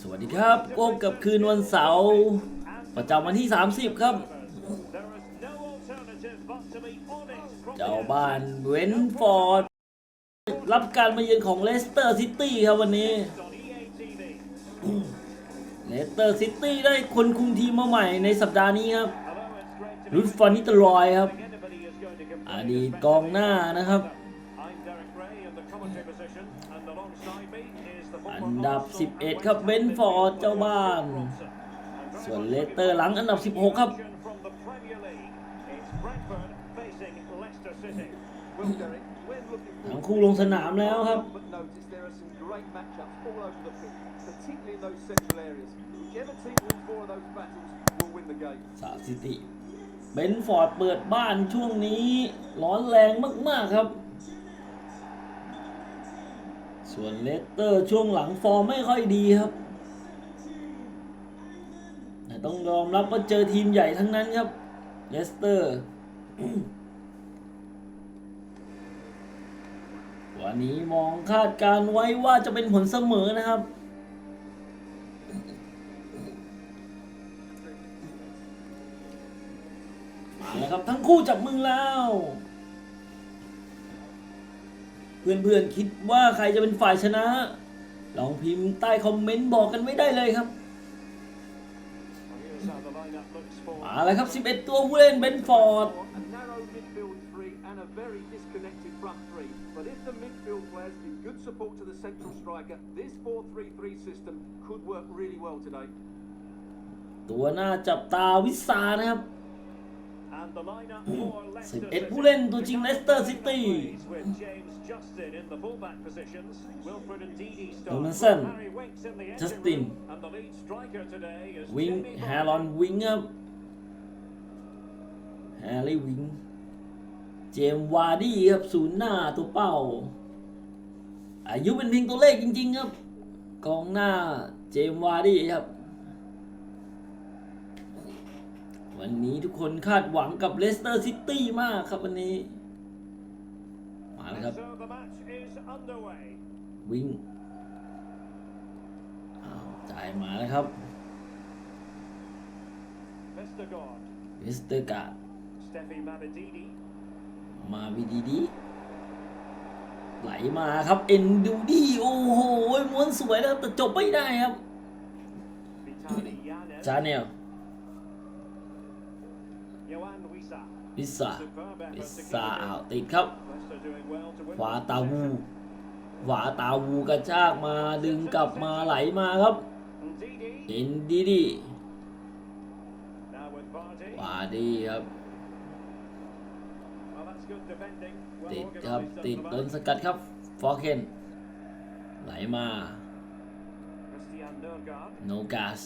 สวัสดีครับพบกับคืนวันเสาร์ประจำวันที่ 30 ครับ เจ้าบ้านเวนฟอร์ด รับการมาเยือนของเลสเตอร์ซิตี้ครับวันนี้ เลสเตอร์ซิตี้ได้คนคุมทีมมาใหม่ในสัปดาห์นี้ครับ รุดฟานิตรอยครับ อดีตกองหน้านะครับ ดับ 11 ครับเบนฟอร์ดเจ้าบ้าน ส่วนเลสเตอร์หลังอันดับ 16 ครับทั้งคู่ลงสนามแล้วครับ สาสิติ เบนฟอร์ดเปิดบ้านช่วงนี้ร้อนแรงมาก ๆ ครับ ส่วนเลสเตอร์ช่วงหลังฟอร์มไม่ค่อยดีครับแต่ต้องยอมรับว่าเจอทีมใหญ่ทั้งนั้นครับเลสเตอร์วันนี้มองคาดการไว้ว่าจะเป็นผลเสมอนะครับ มาแล้วครับทั้งคู่จับมือแล้ว เพื่อนๆคิดว่าใครจะเป็นฝ่ายชนะ ลองพิมพ์ใต้คอมเมนต์บอกกันไม่ได้เลยครับมาแล้วครับ 11 ตัวผู้เล่นเบนฟอร์ดตัวหน้าจับตาวิสานะครับ สิบเอ็ดผู้เล่นตัวจริงเลสเตอร์ซิตี้โดนัสันจัสติน วิงแฮลอนวิงครับแฮร์รี่วิง เจมวาร์ดี้ครับศูนย์หน้าตัวเป้า อายุเป็นเพียงตัวเลขจริง ๆ ครับ กองหน้าเจมวาร์ดี้ครับ วันนี้ทุกคนคาดหวังกับเลสเตอร์ซิตี้มากครับวันนี้ มาแล้วครับ And so the match is underway. วิ่งอ้าวจ่ายมาแล้วครับ Vestergaard, เวสเตอร์การ์ด Steffi Mabedini, มาวีดีดีไหลมาครับเอ็นดูดีโอ้โหม้วนสวยแล้วแต่จบไม่ได้ครับ Vitali Yanez, จาเนล Johan Wissa. วิสา Superb วิ effort to สา keep it อ้าว in. ติดครับ Leicester doing well to win ขวา the ตาวู possession. ขวาตาวูกระชากมาดึงกลับมาไหลมาครับ And Didi, เอ็นดีดี now with Vardy. ขวาดีครับ Well, that's good defending. Well ติดครับ organised ติด at โด the น back. สกัดครับฟอร์เคนไหลมา Christian Nørgaard. โนกาส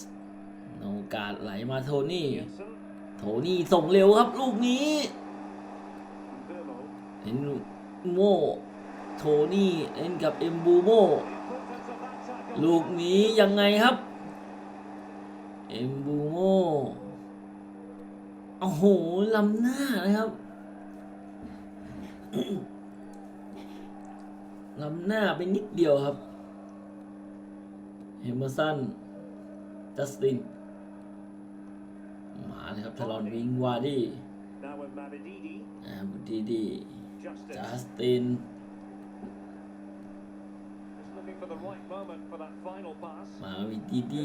โนกาสไหลมาโทนี่ Jensen. โทนี่ส่งเร็วครับ ลูกนี้เห็นโมโทนี่เล่นกับเอ็มบูโมลูกนี้ยังไงครับเอ็มบูโมโอ้โหลำหน้านะครับลำหน้าไปนิดเดียวครับเฮมเมอร์สันจัสติน มาเลยครับทารอนวิงวาดี้ Now with Mabedini. อ่าบุดีดีจัสตินมาวิดีดี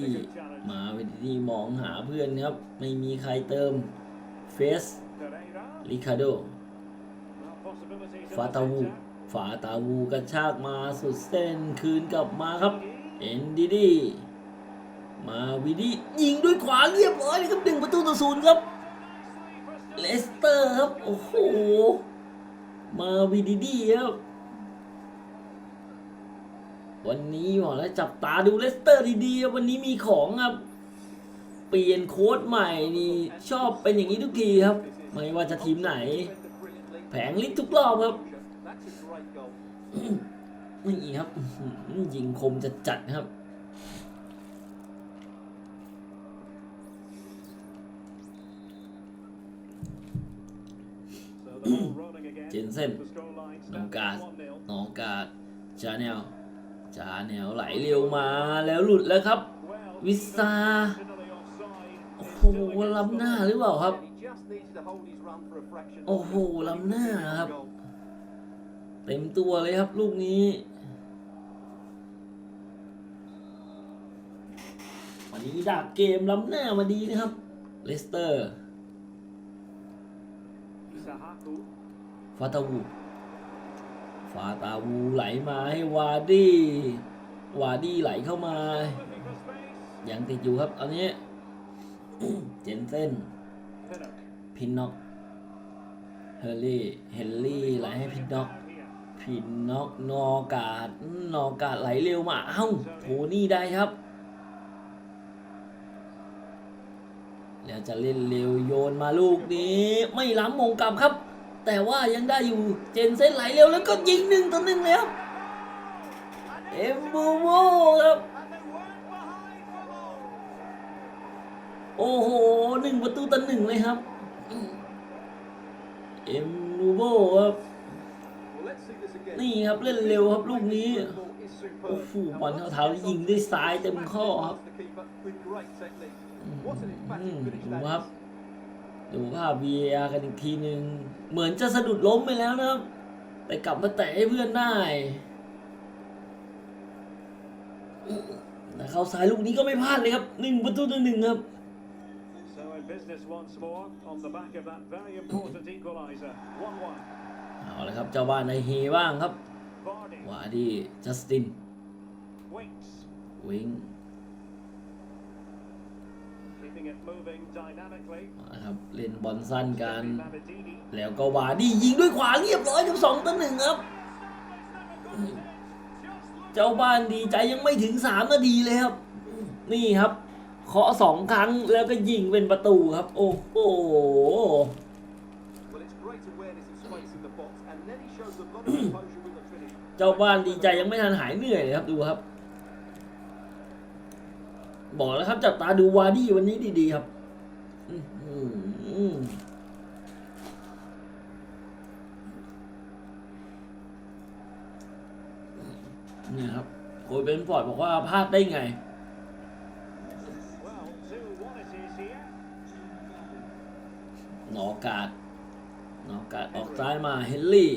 มาวิดีดีมองหาเพื่อนครับ ไม่มีใครเติมเฟสลิคาโดฟาตาวู centre. ฝาตาวูกระชากมาสุดเส้นคืนกลับมาครับ เอ็นดีดี มาวิดียิงด้วยขวาเรียบร้อยเลยครับหนึ่งประตูต่อศูนย์ครับ เลสเตอร์ครับ โอ้โห มาวิดีดีครับ วันนี้บอแล้วจับตาดูเลสเตอร์ดีๆวันนี้มีของครับ เปลี่ยนโค้ดใหม่นี่ชอบเป็นอย่างนี้ทุกทีครับ ไม่ว่าจะทีมไหน แผงลิ์ทุกรอบครับนี่ครับยิงคมจะจัดครับ So the เจนเซ่นนองกานองกาชาแนลชาแนลไหลเร็วมาแล้วหลุดแล้วครับ วิซาโอ้โหล้ำหน้าหรือเปล่าครับ โอ้โหล้ำหน้าครับ เต็มตัวเลยครับลูกนี้วันนี้ดาบเกมล้ำหน้ามาดีนะครับ เลสเตอร์ ฟาตาวูฟาตาวูไหลมาให้วาดี้วาดี้ไหลเข้ามายังติดอยู่ครับตอนนี้ เจนเซนพินน็อกเฮอร์รี่เฮนรี่ไหลให้พินน็อกพินน็อกนอกาดนอกาดไหลเร็วมาเอ้าโทนี่ได้ครับ แล้วจะเล่นเร็วโยนมาลูกนี้ ไม่ล้ำมงกลับครับ แต่ว่ายังได้อยู่เจนเซนไหลเร็วแล้วก็ยิงหนึ่งต่อหนึ่งแล้วเอ็มบูโมครับ โอ้โหหนึ่งประตูต่อหนึ่งเลยครับ เอ็มบูโมครับ นี่ครับเล่นเร็วครับลูกนี้ โอ้โหบอลเข้าเท้ายิงด้วยซ้ายเต็มข้อครับดูครับ ดูภาพ VAR กันอีกทีหนึ่งเหมือนจะสะดุดล้มไปแล้วนะครับ แต่กลับมาแตะให้เพื่อนได้แต่เข้าซ้ายลูกนี้ก็ไม่พลาดเลยครับหนึ่งประตูต่อหนึ่งครับ So in business once more on the back of that very important equaliser. 1-1. เอาละครับเจ้าบ้านในเฮบ้างครับ Vardy. วาดีจัสติน Winks. วิง นะครับเล่นบอลสั้นกัน Steffi Mabedini. แล้วก็วาดียิงด้วยขวาเรียบร้อยกับสองต่อหนึ่งครับ เจ้าบ้านดีใจยังไม่ถึงสามนาทีเลยครับ นี่ครับเคาะสองครั้งแล้วก็ยิงเป็นประตูครับ โอ้โห Well, it's great awareness of space in the box, and then he shows a lot of composure with the finish. เจ้าบ้านดีใจยังไม่ทันหายเหนื่อยเลยครับดูครับ บอกแล้วครับจับตาดูวาดี้วันนี้ดีๆครับเนี่ยครับโคยเบนฟอร์ดบอกว่าพลาดได้ไงหนอกาดหนอกาดออกซ้ายมาเฮนรี่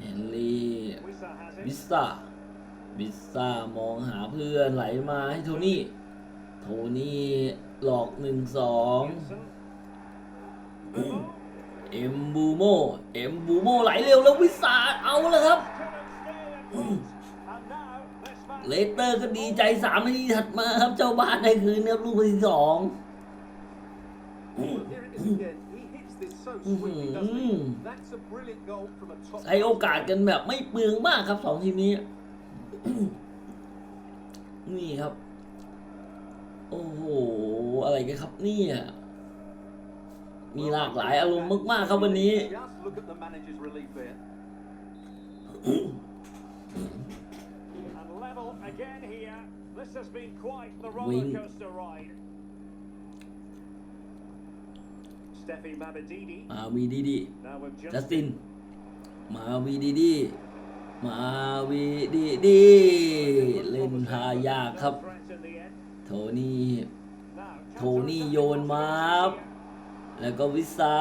เฮนรี่ Wissa has บิสซ่า บิสซ่ามองหาเพื่อนไหลมาให้โทนี่ โทนี่หลอกหนึ่งสอง Wilson. Bumo. เอ็มบูโมเอ็มบูโมไหลเร็วแล้ววิสาเอาแล้วครับ Couldn't stay in front. And now this man เลสเตอร์ก็ดีใจสามนาทีถัดมาครับ เจ้าบ้านได้คืนครับลูกที่สอง Well, here it is again. He hits this so sweetly, doesn't he? That's a brilliant goal from a top. ใช้โอกาสกันแบบไม่เปลืองมากครับสองทีมนี้ นี่ครับ โอ้โห อะไรกันครับเนี่ย มีหลากหลายอารมณ์มากๆครับวันนี้ Just look at the manager's relief there. and level again here. This has been quite the Wing. roller coaster ride. Steffi Mabedini. มาวีดีดี Now with จัส just ติน มาวีดีดี มาวีดีดีเล่นพายากครับ โทนี่ โทนี่โยนมาบแล้วก็วิซา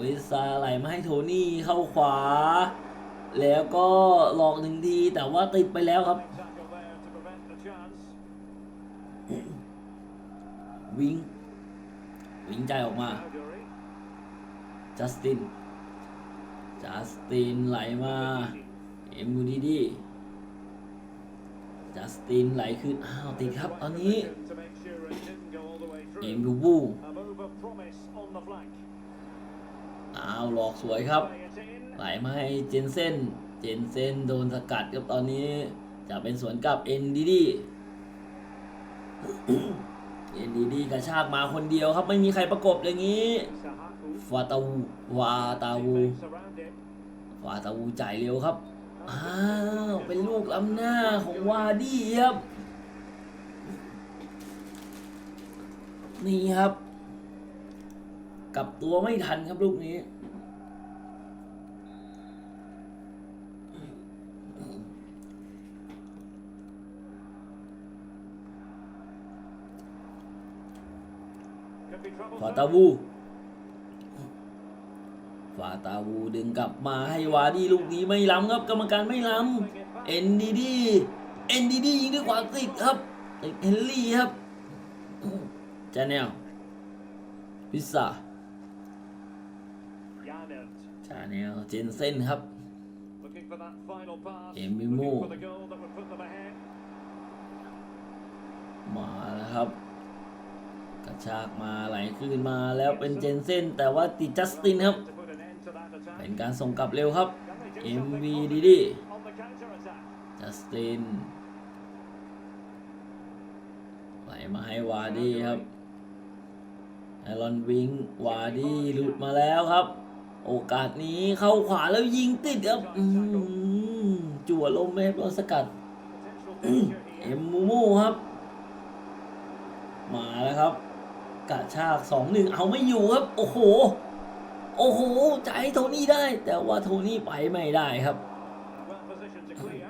วิซาไหลมาให้โทนี่เข้าขวา แล้วก็หลอกหนึ่งทีแต่ว่าติดไปแล้วครับ วิงวิงใจออกมา จัสติน จัสตินไหลมา เอ็มบูดีดีจัสตินไหลขึ้น อ้าว ติดครับ ตอนนี้ เอ็มบูบูอ้าวหลอกสวยครับ ไหลมาให้เจนเซนเจนเซนโดนสกัดครับตอนนี้ จะเป็นสวนกลับเอ็นดีดีเอ็นดีดีกระชากมาคนเดียวครับ ไม่มีใครประกบอย่างนี้ฟาตาวูวาตาวูฟาตาวูจ่ายเร็วครับ อ้าว เป็นลูกอำนาจของวาดี้ครับ นี่ครับ กลับตัวไม่ทันครับลูกนี้ขอตาวู ฟาตาวูดึงกลับมาให้วาดีลูกนี้ไม่ล้ำครับกรรมการไม่ล้ำเอ็นดีดีเอ็นดีดียิงด้วยขวาติดครับเฮนรี่ครับจาแนลพิซซ่าจาแนลเจนเซนครับ looking for that final pass. Emimo. Looking for the goal that would put them ahead. มาแล้วครับ กระชากมาไหลขึ้นมาแล้วเป็นเจนเซนแต่ว่าติดจัสตินครับ To put an end to that attack. เป็นการส่งกลับเร็วครับ MV ดีดีจัสตินไหลมาให้วาดี้ครับไอรอนวิงวาร์ดี้หลุดมาแล้วครับ โอกาสนี้เข้าขวาแล้วยิงติดครับจั่วลมไม่ให้โดนสกัด เอ็มมูมูครับ มาแล้วครับกระชากสองหนึ่งเอาไม่อยู่ครับ โอ้โห โอ้โหจะให้โทนี่ได้ แต่ว่าโทนี่ไปไม่ได้ครับ Well positioned to clear.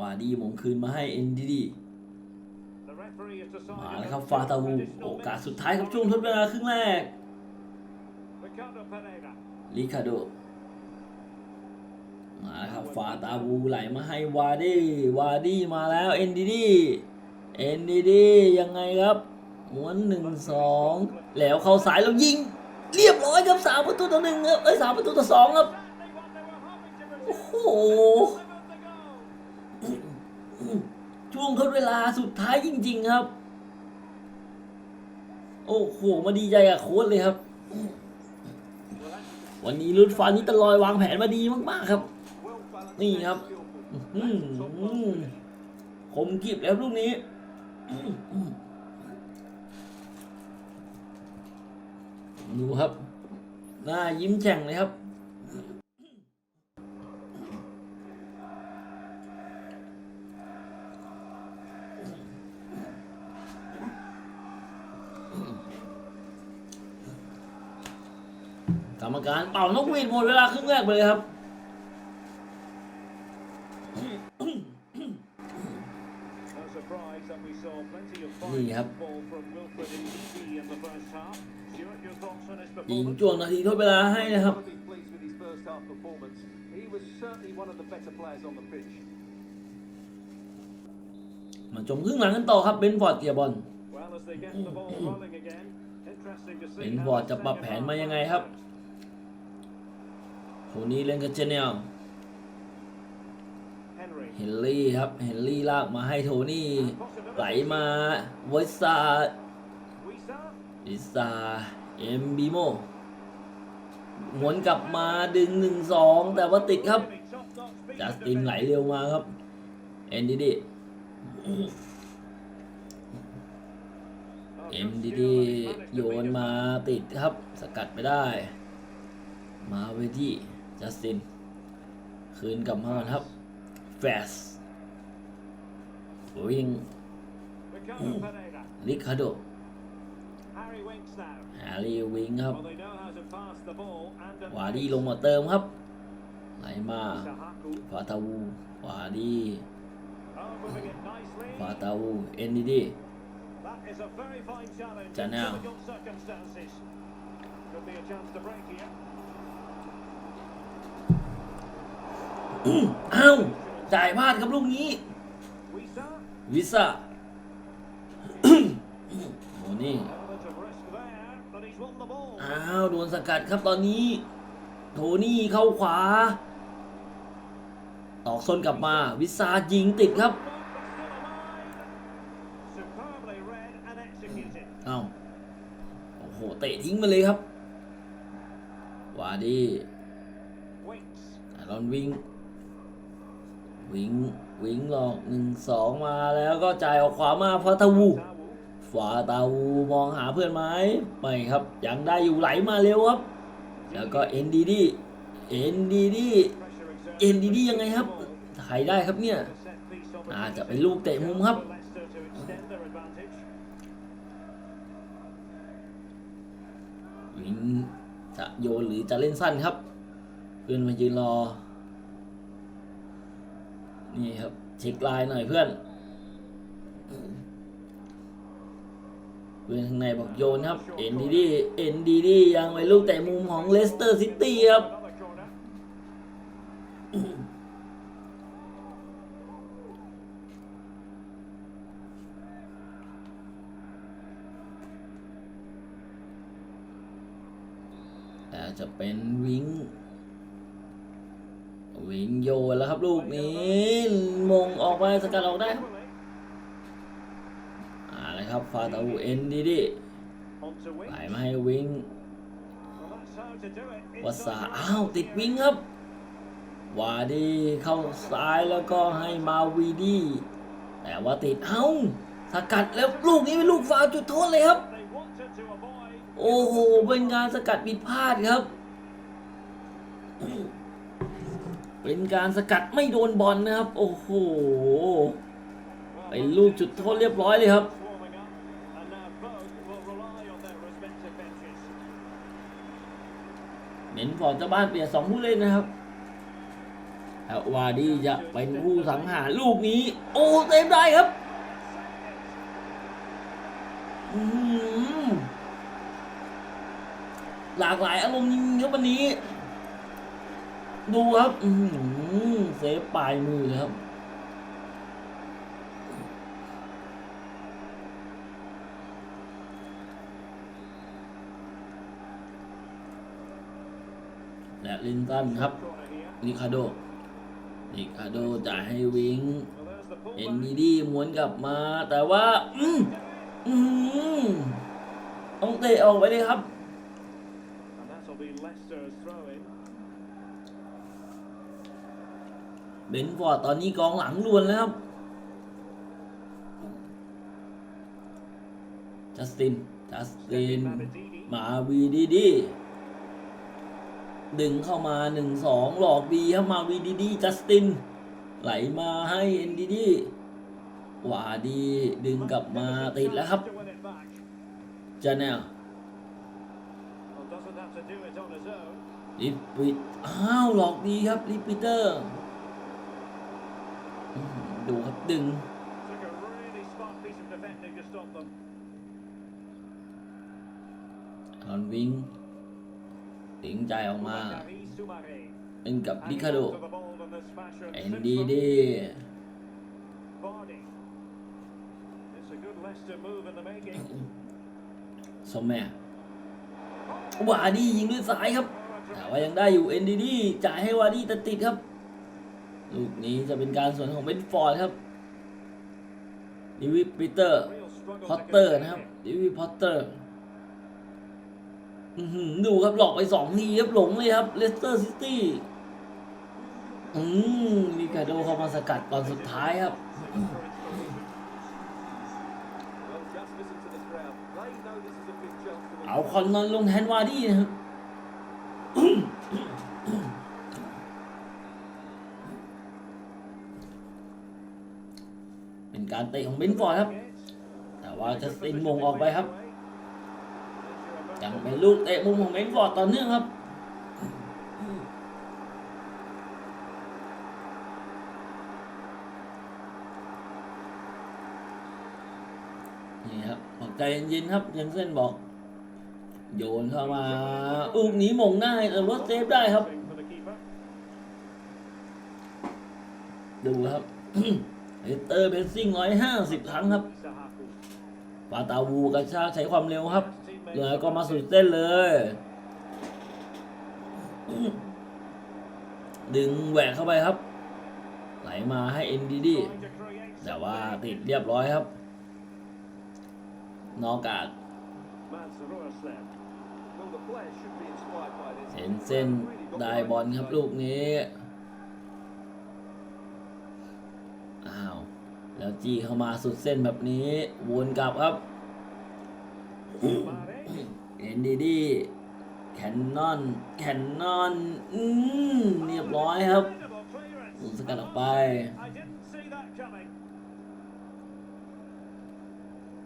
วาดีมงคืนมาให้เอ็นดีดีมาแล้วครับฟาตาวูโอกาสสุดท้ายครับช่วงทดเวลาครึ่งแรกลิคาโดมาแล้วครับฟาตาวูไหลมาให้วาร์ดี้วาร์ดี้มาแล้วเอ็นดีดีเอ็นดีดียังไงครับม้วนหนึ่งสองแล้วเข้าสายแล้วยิง เรียบร้อยครับสามประตูต่อหนึ่งครับเอ้ยสามประตูต่อสองครับโอ้โหช่วงทดเวลาสุดท้ายจริง ๆ ครับ โอ้โหมาดีใจกับโค้ชเลยครับ วันนี้รุ่นฟ้านี้ตลอยวางแผนมาดีมากๆครับ Well balanced Ni and hấp. skillful. อืม That's top class finish. คมกริบแล้วลูกนี้ ดูครับหน้ายิ้มแฉ่งเลยครับ กรรมการเป่านกหวีดหมดเวลาครึ่งแรกไปเลยครับ your thoughts on his ยิง performance? จ้วงนาทีทดเวลาให้นะครับ Gotta be pleased with his first half performance. He was certainly one of the better players on the pitch. มาชมครึ่งหลังกันต่อครับเบนฟอร์ดเกียร์บอล Well, as they get the ball rolling again, interesting to see เป็น how บอร์ด the จะปรับ second แผน half มายังไง plays ครับ out. โทนี่เล่นกับเจเนล Henry. เฮนรี่ครับเฮนรี่ลากมาให้โทนี่ไหลมาไวซาดิซาเอ็มบีโมหวนกลับมาดึงหนึ่งสองแต่ว่าติดครับจัสตินไหลเร็วมาครับเอ็นดีดีเอ็มดีดีโยนมาติดครับ สกัดไปได้ มาเวที่จัสติน คืนกลับมาครับ แฟสวิ่ง Ricardo Pereira. ลิคาโด Harry Winks now. แฮร์รี่วิงครับ Well, they know how to pass the ball and at วาดี pace. ลงมาเติมครับไหลมา Sahaku. ฟาตาวูวาดี Oh, moving it nicely. ฟาตาวูเอ็นดีดี That is a very fine challenge in Janelle. difficult circumstances. Could be a chance to break here. อ้าว จ่ายพลาดครับลูกนี้ Wisa. วิซ่าโอ้นี่ Element of risk there, but he's won the ball. อ้าวโดนสกัดครับตอนนี้ โทนี่เข้าขวา ตอกส้นกลับมาวิซายิงติดครับ But still alive. Superbly read and executed. อ้าวโอ้โหเตะทิ้งไปเลยครับวาดี Winks. ไอรอนวิง วิงวิงหลอกหนึ่งสองมาแล้วก็จ่ายออกขวามาฟาตาวูฟาตาวูมองหาเพื่อนไหมไม่ครับยังได้อยู่ไหลมาเร็วครับ แล้วก็เอ็นดีดีเอ็นดีดีเอ็นดีดียังไงครับถ่ายได้ครับเนี่ยอาจจะเป็นลูกเตะมุมครับวิงจะโยนหรือจะเล่นสั้นครับ เพื่อนมายืนรอ นี่ครับเช็คลน์หน่อยเพื่อนวเวียนข้างในบอกโยนครับเอ็นดีดีเอ็นดีดียังไปลูกแต่มุมของเลสเตอร์ซิตี้ครับแต่จะเป็นวิง วิงโยนแล้วครับลูกนี้มงออกมาสกัดออกได้ครับ Quickly. อ่าเลยครับฟาตาอูเอ็นดีดี On to ไหล win. มาให้วิง Well, that's how to do it. วัสสา Inside อ้าวติดวิงครับวาดีเข้าซ้ายแล้วก็ให้มาวีดีแต่ว่าติดเอ้าสกัดแล้วลูกนี้เป็นลูกฟาวล์จุดโทษเลยครับ They wanted to avoid. โอ้โหเป็นการสกัดผิดพลาดครับ เป็นการสกัดไม่โดนบอลนะครับ โอ้โหเป็นลูกจุดโทษเรียบร้อยเลยครับ เน้นฟอร์เจ้าบ้านเปลี่ยนสองผู้เล่นนะครับแล้ววาดีจะเป็นผู้สังหารลูกนี้ โอ้เต็มได้ครับหลากหลายอารมณ์จริงครับวันนี้ ดูครับอืเซฟปลายมือครับและลินตันครับนิคาโดนิคาโดจ่ายให้วิงเอ็นดีดีม้วนกลับมา แต่ว่า อืมอืมต้องเตะออกไปเลยครับ เบนฟอร์ดตอนนี้กองหลังดวนแล้วครับจัสตินจัสตินมาวีดีดีดึงเข้ามาหนึ่งสองหลอกดีครับมาวีดีดีจัสติน ไหลมาให้เอ็นดีดีหวาดีดึงกลับมาติดแล้วครับจาแนลลิปปิดอ้าวหลอกดีครับลิปปิเตอร์ ดูครับดึง Took a really smart piece of defending to stop them. ทอนวิงติงใจออกมา Bakary Soumaré. เป็นกับ And ลิ he คาโด got to the ball in this fashion. เอ็น Sits ดี from ดี Vardy. It's a good Leicester move in the making. สมแม่วาดียิงด้วยซ้ายครับ แต่ว่ายังได้อยู่เอ็นดีดีจ่ายให้วาดีแต่ติดครับ ลูกนี้จะเป็นการสวนของเบนฟอร์ดครับดิวิปีเตอร์พอตเตอร์นะครับดิวิพอตเตอร์ดูครับหลอกไปสองทีครับหลงเลยครับเลสเตอร์ซิตี้อืมลิคาโดเข้ามาสกัดตอนสุดท้ายครับเอาคอนนอนลงแทนวาร์ดี้นะครับ เป็น การเตะของเบนฟอร์ดครับ แต่ว่าจะสินมงออกไปครับ ยังเป็นลูกเตะมุมของเบนฟอร์ดต่อเนื่องครับนี่ครับบอกใจเย็นๆครับเจนเซ่นบอก โยนเข้ามาลูกนี้มงได้แต่ว่าเซฟได้ครับ ดูครับ เลสเตอร์เพนซิ่งร้อยห้าสิบครั้งครับ Sahaku. ปาตาวูกระชากใช้ความเร็วครับแล้วก็มาสุดเส้นเลย ดึงแหวกเข้าไปครับ ไหลมาให้เอ็นดีดี Trying to create แต่ว่า something. ติดเรียบร้อยครับ นอกกาด Mats Roerslev. Well, the players should be inspired by this. เห็นเส้นได้บอลครับลูกนี้ อ้าว แล้วจี้เข้ามาสุดเส้นแบบนี้วนกลับครับเอ็นดีดีแคนนอนแคนนอนอืมเรียบร้อยครับ Incredible clearance. หมุสกัดออกไป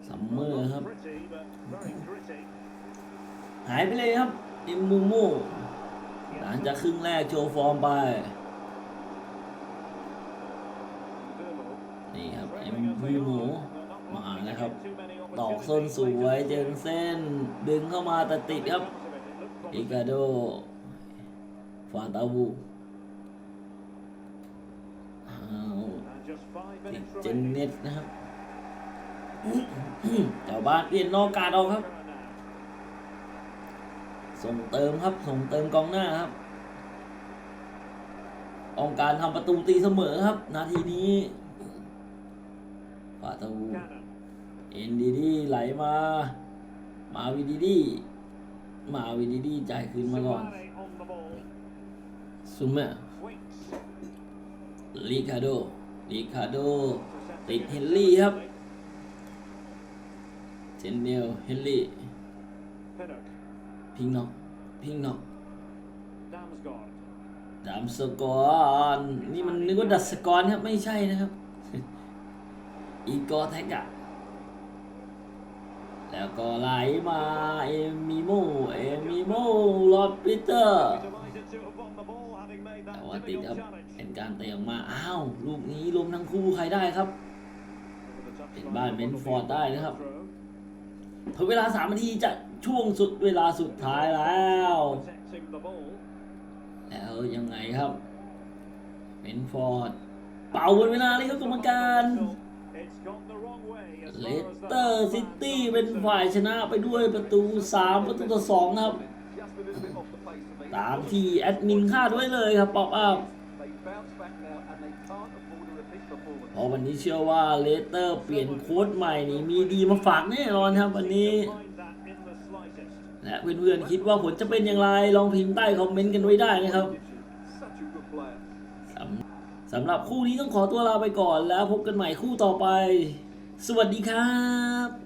ซัมเมอร์ครับ หายไปเลยครับเอ็มมูมูหลังจากครึ่งแรกโชว์ฟอร์มไป Burmo. นี่ครับ เอ็มมูมานะครับตอกส้นสวยเจนเส้น ดึงเข้ามาแต่ติดครับอิกาโดฟาตาวูอ้าวติดเจนเน็ตนะครับเจ้าบ้านเปลี่ยนนอกการเอาครับ ส่งเติมครับส่งเติมกองหน้าครับองการทำประตูตีเสมอครับ นาทีนี้ ฟาตาวูเอ็นดีดีไหลมา มาวีดีดีมาวีดีดีจ่ายคืนมาก่อนซุมเมอร์ลิคาโดลิคาโด ติดเฮนรี่ครับเจนเนลเฮนรี่พิงน็อกพิงน็อกดามสกอนนี่มันนึกว่าดัสกอนครับ ไม่ใช่นะครับ อีกอแท็กอะแล้วก็ไหลมาเอมิโมเอมิโมลอดปีเตอร์แต่ว่าติดครับเป็นการเตะออกมาอ้าวลูกนี้ลมทั้งคู่ใครได้ครับ เป็นบ้านเบนฟอร์ดได้นะครับถึงเวลา3นาทีจะช่วงสุดเวลาสุดท้ายแล้ว แล้วยังไงครับเบนฟอร์ด เป่าบนเวลาเลยครับกรรมการ เลสเตอร์ซิตี้เป็นฝ่ายชนะไปด้วยประตู 3 ประตูต่อ2ครับ Just a little bit off the pace for me. ตามที่แอดมินคาดไว้เลยครับป๊อปอัพ They bounce back now and they can't afford to repeat performance. เพราะวันนี้เชื่อว่าเลสเตอร์เปลี่ยนโค้ชใหม่นี่มีดีมาฝากแน่นอนครับวันนี้ และเพื่อนๆคิดว่าผลจะเป็นอย่างไรลองพิมพ์ใต้คอมเมนต์กันไว้ได้นะครับ Such a good player. สำ สำหรับคู่นี้ต้องขอตัวลาไปก่อนแล้วพบกันใหม่คู่ต่อไป สวัสดีครับ